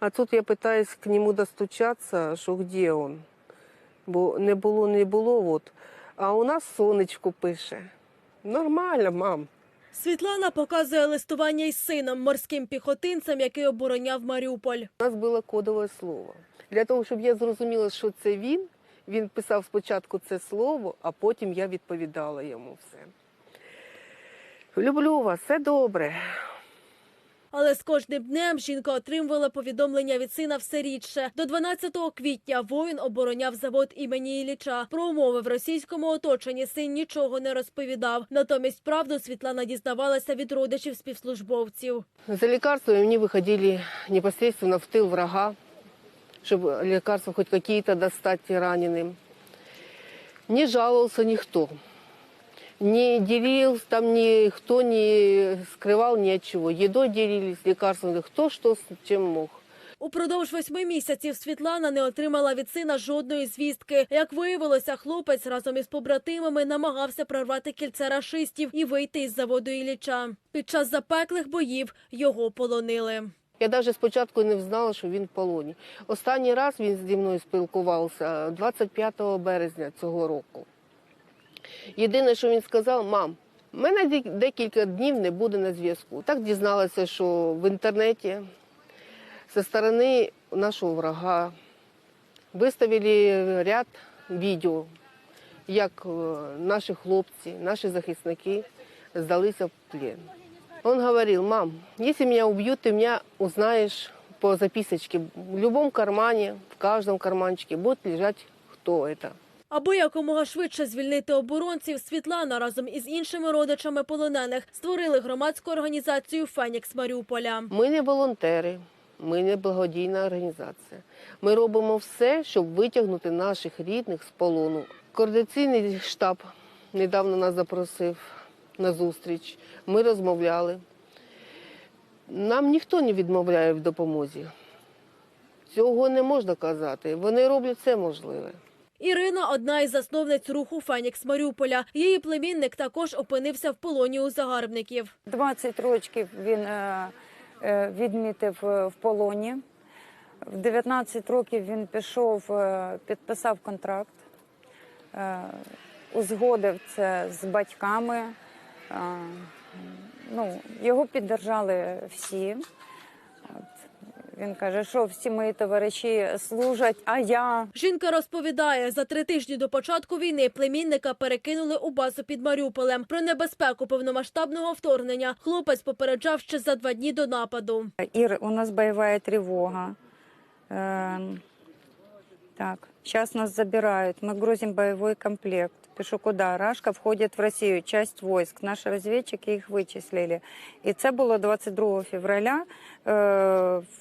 А тут я пытаюсь к нему достучаться, що где он. Бо не було, не було, от. А у нас сонечко пише. Нормально, мам. Світлана показує листування із сином, морським піхотинцем, який обороняв Маріуполь. У нас було кодове слово. Для того, щоб я зрозуміла, що це він, він писав спочатку це слово, а потім я відповідала йому все. Люблю вас, все добре. Але з кожним днем жінка отримувала повідомлення від сина все рідше. До 12 квітня воїн обороняв завод імені Ілліча. Про умови в російському оточенні син нічого не розповідав. Натомість правду Світлана дізнавалася від родичів співслужбовців. За лекарствами они выходили непосредственно в тыл врага, чтобы лекарства хоть какие-то достать раненым. Не жаловался никто. Не делился, там никто не скрывал ни от чего. Едой делились, лекарствами, кто что чем мог. Упродовж восьми місяців Світлана не отримала від сина жодної звістки. Як виявилося, хлопець разом із побратимами намагався прорвати кільце рашистів і вийти із заводу Ілліча. Під час запеклих боїв його полонили. Я навіть спочатку не знала, що він в полоні. Останній раз він зі мною спілкувався 25 березня цього року. Єдине, що він сказав, мам, мене декілька днів не буде на зв'язку. Так дізналася, що в інтернеті зі сторони нашого врага виставили ряд відео, як е, наші хлопці, наші захисники здалися в плен. Он говорил, мам, если меня убьют, ты меня узнаешь по записочке. В любом кармане, в каждом карманчике будет лежать, кто это. Аби якомога швидше звільнити оборонців, Світлана разом із іншими родичами полонених створили громадську організацію Фенікс Маріуполя. Ми не волонтери, ми не благодійна організація. Ми робимо все, щоб витягнути наших рідних з полону. Координаційний штаб недавно нас запросив на зустріч. Ми розмовляли. Нам ніхто не відмовляє в допомозі. Цього не можна казати. Вони роблять все можливе. Ірина одна із засновниць руху Фенікс Маріуполя. Її племінник також опинився в полоні у загарбників. 20 років він е, е, відмітив е, в полоні. В 19 років він пішов, підписав контракт, узгодив це з батьками. Ну, його піддержали всі. Він каже, що всі мої товариші служать, а я Жінка розповідає, за три тижні до початку війни племінника перекинули у базу під Маріуполем. Про небезпеку повномасштабного вторгнення хлопець попереджав ще за два дні до нападу. Ир, у нас боевая тревога. Эм, Так, сейчас нас забирают. Мы грузим боевой комплект. Пишу, куда? Рашка входять в Росію, часть войск. Наші розвідчики їх вичислили. І це було 22 февраля е,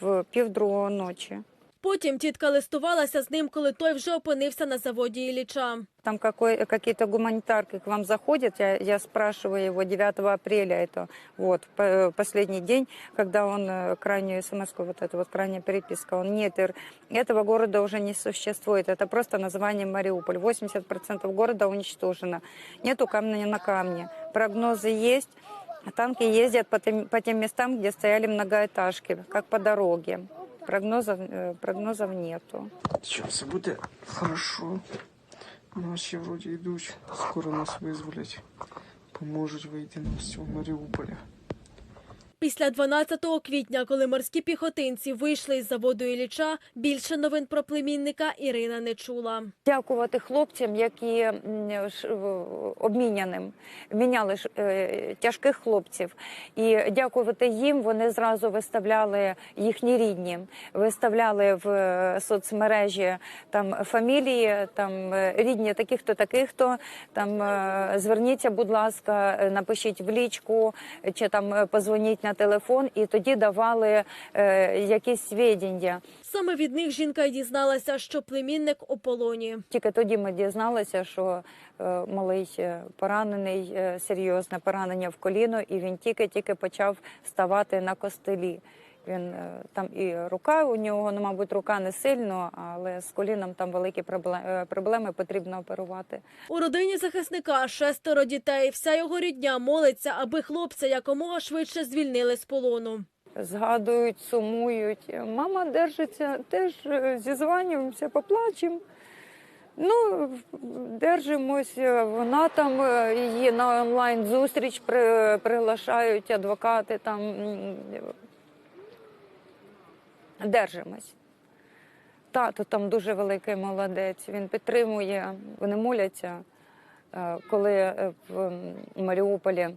в півдругого ночі. Потім тітка листувалася з ним, коли той вже опинився на заводі Ілліча. Там какой, какие-то гуманитарки к вам заходят, я, я спрашиваю его 9 апреля, это вот по- последний день, когда он э, крайнюю смс вот эту вот крайняя переписка, он нет, ир- этого города уже не существует, это просто название Мариуполь, 80% города уничтожено, нету камня на камне, прогнозы есть, танки ездят по тем, по тем местам, где стояли многоэтажки, как по дороге, прогнозов, э, прогнозов нету. Що все буде хорошо. Наші вроді йдуть. Скоро нас визволять. Поможуть вийти нам з цього Маріуполя. Після 12 квітня, коли морські піхотинці вийшли із заводу Ілліча, більше новин про племінника Ірина не чула. Дякувати хлопцям, які обміняним міняли е, тяжких хлопців. І дякувати їм. Вони зразу виставляли їхні рідні, виставляли в е, соцмережі там фамілії, там е, рідні таких то таких то там зверніться, будь ласка, напишіть в лічку чи там позвоніть на телефон, і тоді давали е, якісь свідіння. Саме від них жінка й дізналася, що племінник у полоні. Тільки тоді ми дізналися, що е, малий е, поранений, е, серйозне поранення в коліно, і він тільки-тільки почав ставати на костелі. Він е, там і рука у нього, ну, мабуть, рука не сильно, але з коліном там великі проблеми, е, проблеми потрібно оперувати. У родині захисника шестеро дітей. Вся його рідня молиться, аби хлопця якомога швидше звільнили з полону. Згадують, сумують. Мама держиться, теж е, зізванюємося, поплачемо. Ну, держимось. Вона там її на онлайн зустріч при, приглашають адвокати там. Держимось. Тато там дуже великий молодець. Він підтримує, вони моляться. Е, Коли е, в Маріуполі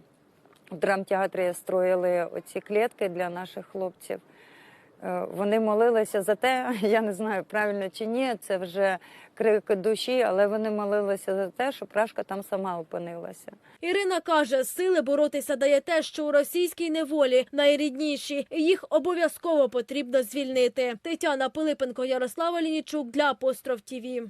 в драмтеатрі строїли оці клітки для наших хлопців. Е, Вони молилися за те, я не знаю правильно чи ні, це вже крик душі, але вони молилися за те, щоб Рашка там сама опинилася. Ірина каже, сили боротися дає те, що у російській неволі найрідніші. і Їх обов'язково потрібно звільнити. Тетяна Пилипенко, Ярослава Лінічук для Апостроф ТІВІ.